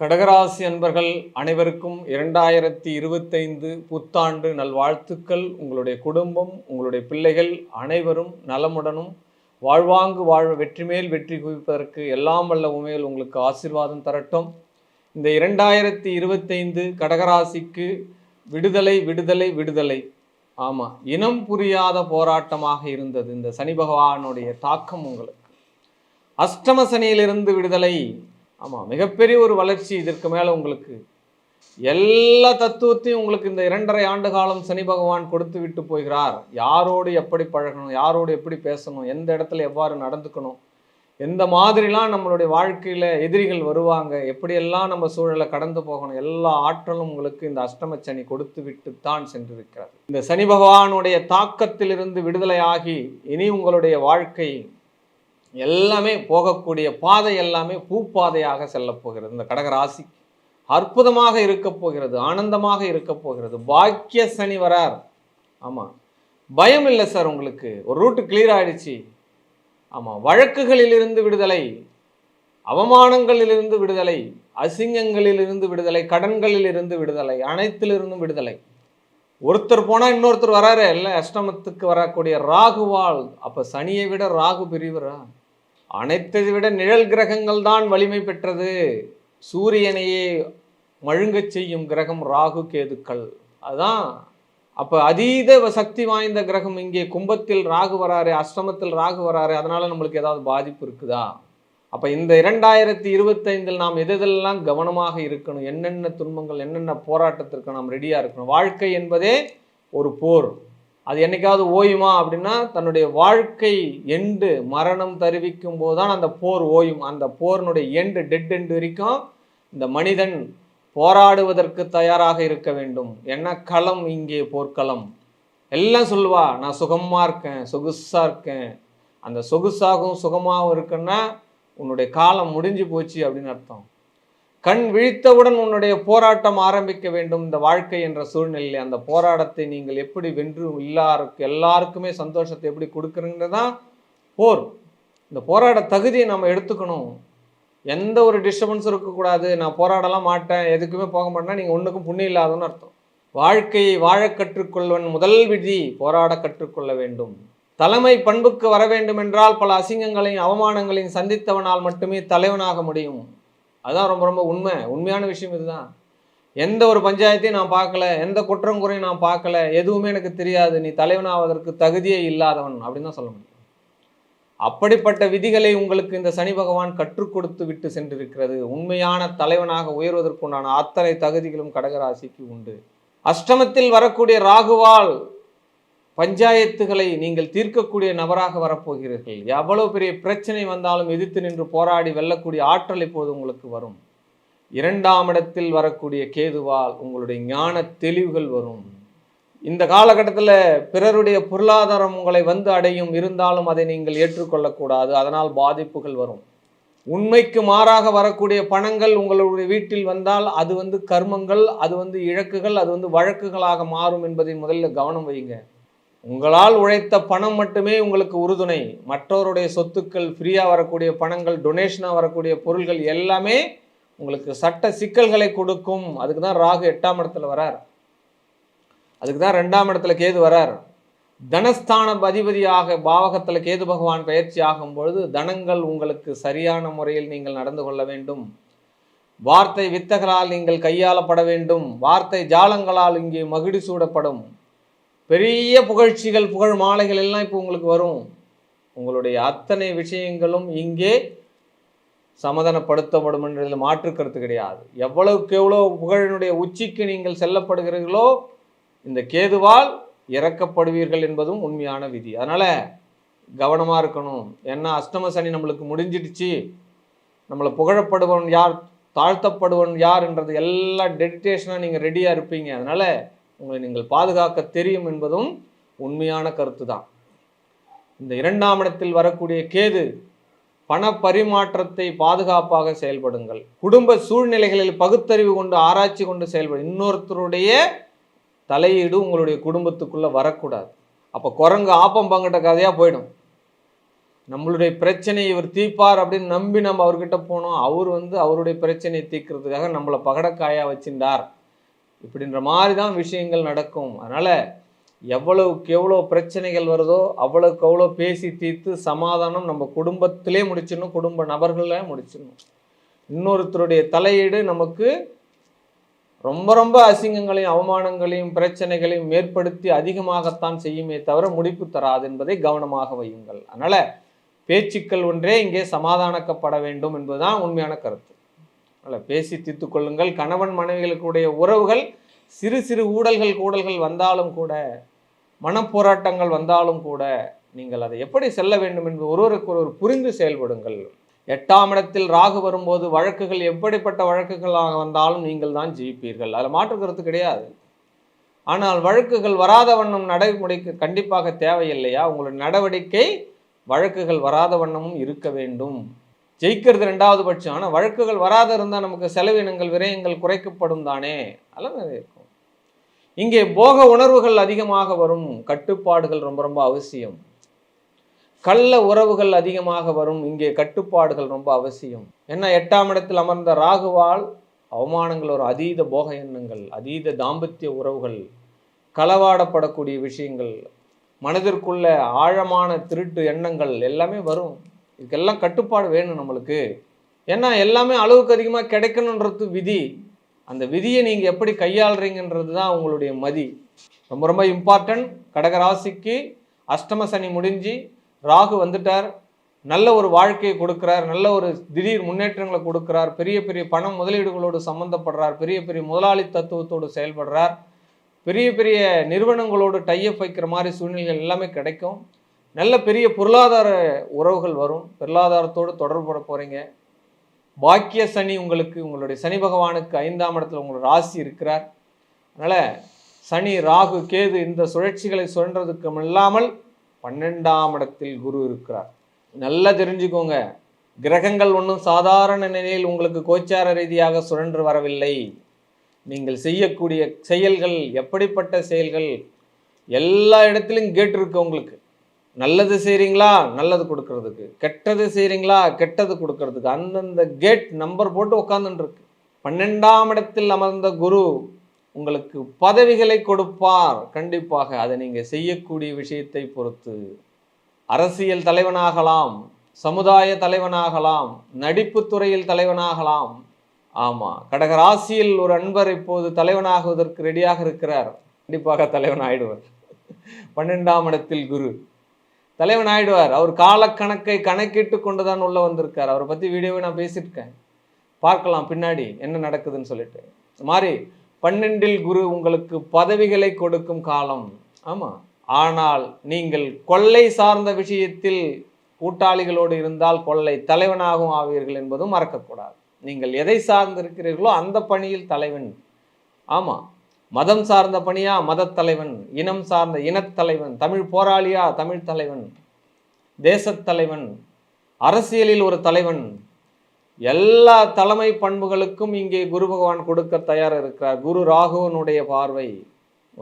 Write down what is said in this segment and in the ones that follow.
கடகராசி அன்பர்கள் அனைவருக்கும் இரண்டாயிரத்தி இருபத்தைந்து புத்தாண்டு நல்வாழ்த்துக்கள். உங்களுடைய குடும்பம் உங்களுடைய பிள்ளைகள் அனைவரும் நலமுடனும் வாழ்வாங்கு வாழ் வெற்றி மேல் வெற்றி குவிப்பதற்கு எல்லாம் வல்ல உமையில் உங்களுக்கு ஆசீர்வாதம் தரட்டும். இந்த இரண்டாயிரத்தி இருபத்தைந்து கடகராசிக்கு விடுதலை விடுதலை விடுதலை. ஆமாம் இனம் புரியாத போராட்டமாக இருந்தது. இந்த சனி பகவானுடைய தாக்கம் உங்களுக்கு. அஷ்டம சனியிலிருந்து விடுதலை. ஆமாம் மிகப்பெரிய ஒரு வளர்ச்சி இதற்கு மேலே உங்களுக்கு. எல்லா தத்துவத்தையும் உங்களுக்கு இந்த இரண்டரை ஆண்டு காலம் சனி பகவான் கொடுத்து விட்டு போகிறார். யாரோடு எப்படி பழகணும் யாரோடு எப்படி பேசணும் எந்த இடத்துல எவ்வாறு நடந்துக்கணும் எந்த மாதிரிலாம் நம்மளுடைய வாழ்க்கையில் எதிரிகள் வருவாங்க எப்படியெல்லாம் நம்ம சூழலை கடந்து போகணும் எல்லா ஆற்றலும் உங்களுக்கு இந்த அஷ்டம சனி கொடுத்து விட்டு தான் சென்றிருக்கிறது. இந்த சனி பகவானுடைய தாக்கத்திலிருந்து விடுதலையாகி இனி உங்களுடைய வாழ்க்கை எல்லாமே போகக்கூடிய பாதை எல்லாமே பூப்பாதையாக செல்லப்போகிறது இந்த கடகராசி அற்புதமாக இருக்க போகிறது ஆனந்தமாக இருக்க போகிறது. பாக்கிய சனி வரார். ஆமாம் பயம் இல்லை சார் உங்களுக்கு. ஒரு ரூட்டு கிளியர் ஆயிடுச்சு. ஆமாம் வழக்குகளிலிருந்து விடுதலை அவமானங்களிலிருந்து விடுதலை அசிங்கங்களிலிருந்து விடுதலை கடன்களிலிருந்து விடுதலை அனைத்திலிருந்தும் விடுதலை. ஒருத்தர் போனால் இன்னொருத்தர் வராரு. இல்லை அஷ்டமத்துக்கு வரக்கூடிய ராகுவால். அப்போ சனியை விட ராகு பிரிவரா? அனைத்தை விட நிழல் கிரகங்கள் தான் வலிமை பெற்றது. சூரியனையே மழுங்கச் செய்யும் கிரகம் ராகு கேதுக்கள். அதான். அப்போ அதீத சக்தி வாய்ந்த கிரகம் இங்கே கும்பத்தில் ராகு வராரு அஷ்டமத்தில் ராகு வராரு அதனால் நம்மளுக்கு ஏதாவது பாதிப்பு இருக்குதா? அப்போ இந்த இரண்டாயிரத்தி இருபத்தைந்தில் நாம் எதெல்லாம் கவனமாக இருக்கணும் என்னென்ன துன்பங்கள் என்னென்ன போராட்டத்திற்கு நாம் ரெடியாக இருக்கணும்? வாழ்க்கை என்பதே ஒரு போர். அது என்னைக்காவது ஓயுமா அப்படின்னா தன்னுடைய வாழ்க்கை எண்டு மரணம் தருவிக்கும் போது தான் அந்த போர் ஓயும். அந்த போரினுடைய எண்டு டெட் எண்டு வரைக்கும் இந்த மனிதன் போராடுவதற்கு தயாராக இருக்க வேண்டும். என்ன களம்? இங்கே போர்க்களம். எல்லாம் சொல்லுவா நான் சுகமாக இருக்கேன் சொகுசாக இருக்கேன். அந்த சொகுசாகவும் சுகமாகவும் இருக்குன்னா உன்னுடைய காலம் முடிஞ்சு போச்சு அப்படின்னு அர்த்தம். கண் விழித்தவுடன் உன்னுடைய போராட்டம் ஆரம்பிக்க வேண்டும். இந்த வாழ்க்கை என்ற சூழ்நிலையில் அந்த போராட்டத்தை நீங்கள் எப்படி வென்று எல்லாருக்கு எல்லாருக்குமே சந்தோஷத்தை எப்படி கொடுக்குறீங்கிறது தான் போர். இந்த போராட தகுதியை நம்ம எடுத்துக்கணும். எந்த ஒரு டிஸ்டர்பன்ஸும் இருக்கக்கூடாது. நான் போராடலாம் மாட்டேன் எதுக்குமே போக மாட்டேன்னா நீங்கள் ஒன்றுக்கும் புண்ணியம் இல்லாதன்னு அர்த்தம். வாழ்க்கையை வாழ கற்றுக்கொள்வன் முதல் விதி போராட கற்றுக்கொள்ள வேண்டும். தலைமை பண்புக்கு வர வேண்டும் என்றால் பல அசிங்கங்களையும் அவமானங்களையும் சந்தித்தவனால் மட்டுமே தலைவனாக முடியும். அதுதான் ரொம்ப ரொம்ப உண்மை. உண்மையான விஷயம் இதுதான். எந்த ஒரு பஞ்சாயத்தையும் நான் பார்க்கல எந்த குற்றம் குறையும் நான் பார்க்கல எதுவுமே எனக்கு தெரியாது. நீ தலைவனாவதற்கு தகுதியே இல்லாதவன் அப்படின்னு தான் சொல்ல முடியும். அப்படிப்பட்ட விதிகளை உங்களுக்கு இந்த சனி பகவான் கற்றுக் கொடுத்து விட்டு சென்றிருக்கிறது. உண்மையான தலைவனாக உயர்வதற்குண்டான அத்தனை தகுதிகளும் கடகராசிக்கு உண்டு. அஷ்டமத்தில் வரக்கூடிய ராகுவால் பஞ்சாயத்துகளை நீங்கள் தீர்க்கக்கூடிய நபராக வரப்போகிறீர்கள். எவ்வளவு பெரிய பிரச்சனை வந்தாலும் எதிர்த்து நின்று போராடி வெல்லக்கூடிய ஆற்றல் இப்போது உங்களுக்கு வரும். இரண்டாம் இடத்தில் வரக்கூடிய கேதுவால் உங்களுடைய ஞான தெளிவுகள் வரும். இந்த காலகட்டத்தில் பிறருடைய பொருளாதாரம் உங்களை வந்து அடையும் இருந்தாலும் அதை நீங்கள் ஏற்றுக்கொள்ளக்கூடாது. அதனால் பாதிப்புகள் வரும். உண்மைக்கு மாறாக வரக்கூடிய பணங்கள் உங்களுடைய வீட்டில் வந்தால் அது வந்து கர்மங்கள் அது வந்து இழக்குகள் அது வந்து வழக்குகளாக மாறும் என்பதை முதல்ல கவனம் வையுங்க. உங்களால் உழைத்த பணம் மட்டுமே உங்களுக்கு உறுதுணை. மற்றவருடைய சொத்துக்கள் ஃப்ரீயாக வரக்கூடிய பணங்கள் டொனேஷனாக வரக்கூடிய பொருள்கள் எல்லாமே உங்களுக்கு சட்ட சிக்கல்களை கொடுக்கும். அதுக்கு தான் ராகு எட்டாம் இடத்துல வரார். அதுக்கு தான் ரெண்டாம் இடத்துல கேது வரார். தனஸ்தான அதிபதியாக பாவகத்தில் கேது பகவான் பயிற்சி ஆகும் பொழுது தனங்கள் உங்களுக்கு சரியான முறையில் நீங்கள் நடந்து கொள்ள வேண்டும். வார்த்தை வித்தகளால் நீங்கள் கையாளப்பட வேண்டும். வார்த்தை ஜாலங்களால் இங்கே மகிடி சூடப்படும். பெரிய புகழ்ச்சிகள் புகழ் மாலைகள் எல்லாம் இப்போ உங்களுக்கு வரும். உங்களுடைய அத்தனை விஷயங்களும் இங்கே சமாதானப்படுத்தப்படும் என்றதில் மாற்று கருத்து கிடையாது. எவ்வளவுக்கு எவ்வளோ புகழினுடைய உச்சிக்கு நீங்கள் செல்லப்படுகிறீர்களோ இந்த கேதுவால் இறக்கப்படுவீர்கள் என்பதும் உண்மையான விதி. அதனால் கவனமாக இருக்கணும். ஏன்னா அஷ்டம சனி நம்மளுக்கு முடிஞ்சிடுச்சு. நம்மளை புகழப்படுவன் யார் தாழ்த்தப்படுவன் யார் என்றது எல்லா டெடிடேஷனாக நீங்கள் ரெடியாக இருப்பீங்க. அதனால் உங்களை நீங்கள் பாதுகாக்க தெரியும் என்பதும் உண்மையான கருத்து தான் இந்த இரண்டாம் இடத்தில் வரக்கூடிய கேது பண பரிமாற்றத்தை பாதுகாப்பாக செயல்படுங்கள். குடும்ப சூழ்நிலைகளில் பகுத்தறிவு கொண்டு ஆராய்ச்சி கொண்டு செயல்படும் இன்னொருத்தருடைய தலையீடு உங்களுடைய குடும்பத்துக்குள்ளே வரக்கூடாது. அப்போ குரங்கு ஆப்பம் பங்கிட்ட கதையாக போயிடும். நம்மளுடைய பிரச்சனையை இவர் தீர்ப்பார் அப்படின்னு நம்பி நம்ம அவர்கிட்ட போனோம். அவர் வந்து அவருடைய பிரச்சனையை தீர்க்கிறதுக்காக நம்மளை பகடக்காயாக வச்சிருந்தார். இப்படின்ற மாதிரி தான் விஷயங்கள் நடக்கும். அதனால் எவ்வளவுக்கு எவ்வளோ பிரச்சனைகள் வருதோ அவ்வளோக்கு அவ்வளோ பேசி தீர்த்து சமாதானம் நம்ம குடும்பத்திலே முடிச்சிடணும் குடும்ப நபர்களே முடிச்சிடணும். இன்னொருத்தருடைய தலையீடு நமக்கு ரொம்ப ரொம்ப அசிங்கங்களையும் அவமானங்களையும் பிரச்சனைகளையும் ஏற்படுத்தி அதிகமாகத்தான் செய்யுமே தவிர முடிப்பு தராது என்பதை கவனமாக வையுங்கள். அதனால் பேச்சுக்கள் ஒன்றே இங்கே சமாதானக்கப்பட வேண்டும் என்பதுதான் உண்மையான கருத்து. அதனால் பேசி தீர்த்து கொள்ளுங்கள். கணவன் மனைவிகளுக்குடைய உறவுகள் சிறு சிறு ஊடல்கள் கூடல்கள் வந்தாலும் கூட மனப்போராட்டங்கள் வந்தாலும் கூட நீங்கள் அதை எப்படி செல்ல வேண்டும் என்று ஒருவருக்கு ஒருவர் புரிந்து செயல்படுங்கள். எட்டாம் இடத்தில் ராகு வரும்போது வழக்குகள் எப்படிப்பட்ட வழக்குகளாக வந்தாலும் நீங்கள் தான் ஜெயிப்பீர்கள். அதில் மாற்று கருத்து கிடையாது. ஆனால் வழக்குகள் வராத வண்ணம் நடைமுறைக்கு கண்டிப்பாக தேவையில்லையா? உங்களுடைய நடவடிக்கை வழக்குகள் வராத வண்ணமும் இருக்க வேண்டும். ஜெயிக்கிறது ரெண்டாவது பட்சம். ஆனால் வழக்குகள் வராத இருந்தால் நமக்கு செலவினங்கள் விரயங்கள் குறைக்கப்படும் தானே? அதெல்லாம் நிறைய இருக்கும். இங்கே போக உணர்வுகள் அதிகமாக வரும். கட்டுப்பாடுகள் ரொம்ப ரொம்ப அவசியம். கள்ள உறவுகள் அதிகமாக வரும். இங்கே கட்டுப்பாடுகள் ரொம்ப அவசியம். ஏன்னா எட்டாம் இடத்தில் அமர்ந்த ராகுவால் அவமானங்கள் ஒரு அதீத போக எண்ணங்கள் அதீத தாம்பத்திய உறவுகள் களவாடப்படக்கூடிய விஷயங்கள் மனதிற்குள்ள ஆழமான திருட்டு எண்ணங்கள் எல்லாமே வரும். இதுக்கெல்லாம் கட்டுப்பாடு வேணும் நம்மளுக்கு. ஏன்னா எல்லாமே அளவுக்கு அதிகமாக கிடைக்கணுன்றது விதி. அந்த விதியை நீங்கள் எப்படி கையாளுறீங்கன்றது தான் உங்களுடைய மதி. ரொம்ப ரொம்ப இம்பார்ட்டன்ட் கடகராசிக்கு அஷ்டம சனி முடிஞ்சு ராகு வந்துட்டார். நல்ல ஒரு வாழ்க்கையை கொடுக்குறார். நல்ல ஒரு திடீர் முன்னேற்றங்களை கொடுக்குறார். பெரிய பெரிய பணம் முதலீடுகளோடு சம்மந்தப்படுறார் பெரிய பெரிய முதலாளி தத்துவத்தோடு செயல்படுறார். பெரிய பெரிய நிறுவனங்களோடு டைப் வைக்கிற மாதிரி சூழ்நிலைகள் எல்லாமே கிடைக்கும். நல்ல பெரிய பொருளாதார உறவுகள் வரும். பொருளாதாரத்தோடு தொடர்புட போகிறீங்க பாக்கிய சனி உங்களுக்கு உங்களுடைய சனி பகவானுக்கு ஐந்தாம் இடத்துல உங்களோட ராசி இருக்கிறார். அதனால் சனி ராகு கேது இந்த சுழற்சிகளை சுழன்றதுக்கு இல்லாமல் பன்னெண்டாம் இடத்தில் குரு இருக்கிறார். நல்லா தெரிஞ்சுக்கோங்க. கிரகங்கள் ஒன்றும் சாதாரண நிலையில் உங்களுக்கு கோச்சார ரீதியாக சுழன்று வரவில்லை. நீங்கள் செய்யக்கூடிய செயல்கள் எப்படிப்பட்ட செயல்கள் எல்லா இடத்துலையும் கேட் இருக்கு உங்களுக்கு. நல்லது செய்கிறீங்களா நல்லது கொடுக்கறதுக்கு. கெட்டது செய்கிறீங்களா கெட்டது கொடுக்கறதுக்கு. அந்தந்த கேட் நம்பர் போட்டு உட்காந்துட்டுருக்கு பன்னெண்டாம் இடத்தில் அமர்ந்த குரு உங்களுக்கு பதவிகளை கொடுப்பார். கண்டிப்பாக அதை நீங்கள் செய்யக்கூடிய விஷயத்தை பொறுத்து. அரசியல் தலைவனாகலாம் சமுதாய தலைவனாகலாம் நடிப்பு துறையில் தலைவனாகலாம். ஆமாம் கடகராசியில் ஒரு அன்பர் இப்போது தலைவனாகுவதற்கு ரெடியாக இருக்கிறார். கண்டிப்பாக தலைவன் ஆயிடுவார். பன்னெண்டாம் இடத்தில் குரு. தலைவன் ஆயிடுவார். அவர் காலக்கணக்கை கணக்கிட்டு கொண்டு தான் உள்ளே வந்திருக்கார். அவரை பற்றி வீடியோவை நான் பேசியிருக்கேன். பார்க்கலாம் பின்னாடி என்ன நடக்குதுன்னு சொல்லிட்டு. மாதிரி பன்னெண்டில் குரு உங்களுக்கு பதவிகளை கொடுக்கும் காலம். ஆமாம் ஆனால் நீங்கள் கொள்ளை சார்ந்த விஷயத்தில் கூட்டாளிகளோடு இருந்தால் கொள்ளை தலைவனாகவும் ஆவீர்கள் என்பதும் மறக்கக்கூடாது. நீங்கள் எதை சார்ந்திருக்கிறீர்களோ அந்த பணியில் தலைவன். ஆமாம் மதம் சார்ந்த பணியா மதத்தலைவன் இனம் சார்ந்த இனத்தலைவன் தமிழ் போராளியா தமிழ் தலைவன் தேசத் தலைவன் அரசியலில் ஒரு தலைவன். எல்லா தலைமை பண்புகளுக்கும் இங்கே குரு பகவான் கொடுக்க தயார் இருக்கிறார். குரு ராகுவனுடைய பார்வை.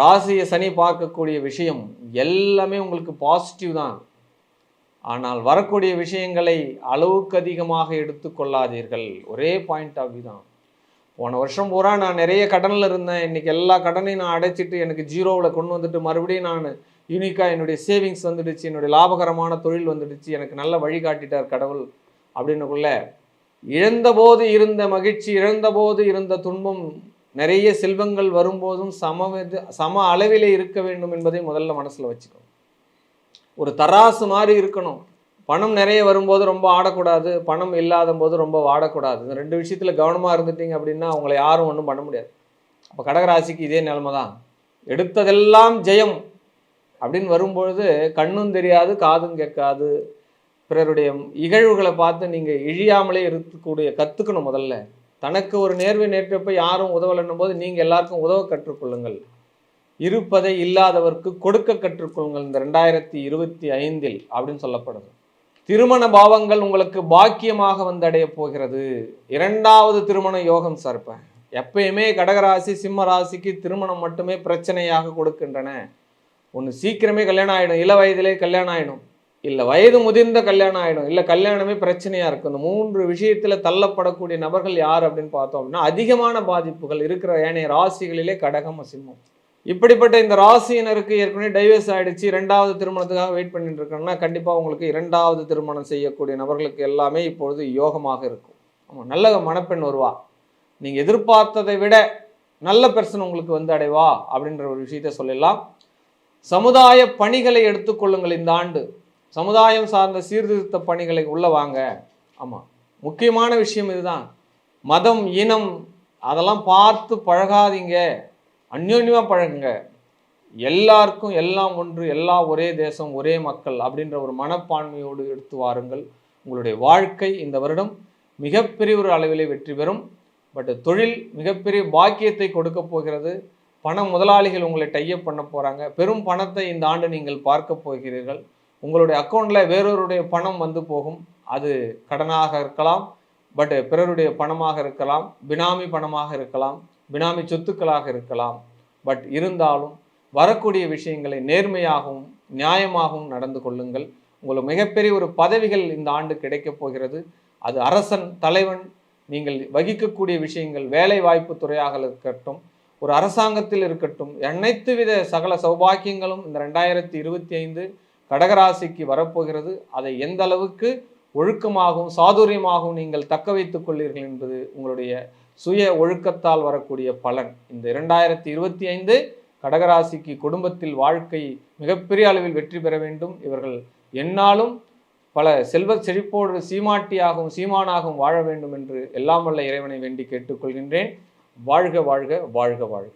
ராசியை சனி பார்க்கக்கூடிய விஷயம் எல்லாமே உங்களுக்கு பாசிட்டிவ் தான். ஆனால் வரக்கூடிய விஷயங்களை அளவுக்கு அதிகமாக எடுத்துக்கொள்ளாதீர்கள் ஒரே பாயிண்ட் ஆஃப் வியூ தான். போன வருஷம் பூரா நான் நிறைய கடனில் இருந்தேன். இன்னைக்கு எல்லா கடனையும் நான் அடைச்சிட்டு எனக்கு ஜீரோவில் கொண்டு வந்துட்டு மறுபடியும் நான் யூனிக்காக என்னுடைய சேவிங்ஸ் வந்துடுச்சு என்னுடைய லாபகரமான தொழில் வந்துடுச்சு எனக்கு நல்ல வழிகாட்டிட்டார் கடவுள் அப்படின்னுக்குள்ள இழந்தபோது இருந்த மகிழ்ச்சி இழந்தபோது இருந்த துன்பம் நிறைய செல்வங்கள் வரும்போதும் சம வித- சம அளவிலே இருக்க வேண்டும் என்பதை முதல்ல மனசில் வச்சுக்கணும். ஒரு தராசு மாதிரி இருக்கணும். பணம் நிறைய வரும்போது ரொம்ப ஆடக்கூடாது பணம் இல்லாத போது ரொம்ப வாடக்கூடாது. இந்த ரெண்டு விஷயத்தில் கவனமாக இருந்துட்டீங்க அப்படின்னா அவங்களை யாரும் ஒன்றும் பண்ண முடியாது. அப்போ கடகராசிக்கு இதே நிலமை தான் எடுத்ததெல்லாம் ஜெயம் அப்படின்னு வரும்பொழுது கண்ணும் தெரியாது காதும் கேட்காது. பிறருடைய இகழ்வுகளை பார்த்து நீங்கள் இழியாமலே இருக்கக்கூடிய கற்றுக்கணும் முதல்ல. தனக்கு ஒரு நேர்வை நேற்றப்ப யாரும் உதவலைன்னும் போது நீங்கள் எல்லாருக்கும் உதவ கற்றுக்கொள்ளுங்கள். இருப்பதை இல்லாதவர்க்கு கொடுக்க கற்றுக்கொள்ளுங்கள். இந்த ரெண்டாயிரத்தி இருபத்தி ஐந்தில் அப்படின்னு சொல்லப்படுது. திருமண பாவங்கள் உங்களுக்கு பாக்கியமாக வந்தடைய போகிறது. இரண்டாவது திருமண யோகம் சார்ப்ப எப்பயுமே கடகராசி சிம்ம ராசிக்கு திருமணம் மட்டுமே பிரச்சனையாக கொடுக்கின்றன. ஒன்று சீக்கிரமே கல்யாணம் ஆகிடும் இள வயதிலே கல்யாணம் ஆகிடும் இல்லை வயது முதிர்ந்த கல்யாணம் ஆகிடும் இல்லை கல்யாணமே பிரச்சனையாக இருக்கும். இந்த மூன்று விஷயத்தில் தள்ளப்படக்கூடிய நபர்கள் யார் அப்படின்னு பார்த்தோம் அப்படின்னா அதிகமான பாதிப்புகள் இருக்கிற ஏனைய ராசிகளிலே கடகம் சிம்மம் இப்படிப்பட்ட இந்த ராசியினருக்கு ஏற்கனவே டைவர்ஸ் ஆகிடுச்சு ரெண்டாவது திருமணத்துக்காக வெயிட் பண்ணிட்டு இருக்காங்கன்னா கண்டிப்பாக உங்களுக்கு இரண்டாவது திருமணம் செய்யக்கூடிய நபர்களுக்கு எல்லாமே இப்பொழுது யோகமாக இருக்கும். ஆமாம் நல்ல மணப்பெண் வருவா. நீங்கள் எதிர்பார்த்ததை விட நல்ல பெர்சன் உங்களுக்கு வந்து அடைவா அப்படின்ற ஒரு விஷயத்த சொல்லலாம் சமுதாய பணிகளை எடுத்துக்கொள்ளுங்கள் இந்த ஆண்டு. சமுதாயம் சார்ந்த சீர்திருத்த பணிகளை உள்ளே வாங்க. ஆமாம் முக்கியமான விஷயம் இதுதான். மதம் இனம் அதெல்லாம் பார்த்து பழகாதீங்க. அந்யோன்யமாக பழகுங்க. எல்லாருக்கும் எல்லாம் ஒன்று எல்லாம் ஒரே தேசம் ஒரே மக்கள் அப்படின்ற ஒரு மனப்பான்மையோடு எடுத்து வாருங்கள். உங்களுடைய வாழ்க்கை இந்த வருடம் மிகப்பெரிய ஒரு அளவிலே வெற்றி பெறும். பட் தொழில் மிகப்பெரிய பாக்கியத்தை கொடுக்க போகிறது. பண முதலாளிகள் உங்களை டையப் பண்ண போகிறாங்க பெரும் பணத்தை இந்த ஆண்டு நீங்கள் பார்க்க போகிறீர்கள். உங்களுடைய அக்கௌண்ட்டில் வேறொருடைய பணம் வந்து போகும். அது கடனாக இருக்கலாம். பட் பிறருடைய பணமாக இருக்கலாம். பினாமி பணமாக இருக்கலாம். பினாமி சொத்துக்களாக இருக்கலாம். பட் இருந்தாலும் வரக்கூடிய விஷயங்களை நேர்மையாகவும் நியாயமாகவும் நடந்து கொள்ளுங்கள். உங்களுக்கு மிகப்பெரிய ஒரு பதவிகள் இந்த ஆண்டு கிடைக்கப் போகிறது. அது அரசன் தலைவன் நீங்கள் வகிக்கக்கூடிய விஷயங்கள் வேலை வாய்ப்பு துறையாக இருக்கட்டும் ஒரு அரசாங்கத்தில் இருக்கட்டும் அனைத்து வித சகல சௌபாக்கியங்களும் இந்த ரெண்டாயிரத்தி இருபத்தி ஐந்து கடகராசிக்கு வரப்போகிறது. அதை எந்த அளவுக்கு ஒழுக்கமாகவும் சாதுரியமாகவும் நீங்கள் தக்க வைத்துக் கொள்ளீர்கள் என்பது உங்களுடைய சுய ஒழுக்கத்தால் வரக்கூடிய பலன். இந்த இரண்டாயிரத்தி இருபத்தி ஐந்து கடகராசிக்கு குடும்பத்தில் வாழ்க்கை மிகப்பெரிய அளவில் வெற்றி பெற வேண்டும். இவர்கள் எந்நாளும் பல செல்வ செழிப்போடு சீமாட்டியாகவும் சீமானாகவும் வாழ வேண்டும் என்று எல்லாம் வல்ல இறைவனை வேண்டி கேட்டுக்கொள்கின்றேன். வாழ்க வாழ்க வாழ்க வாழ்க.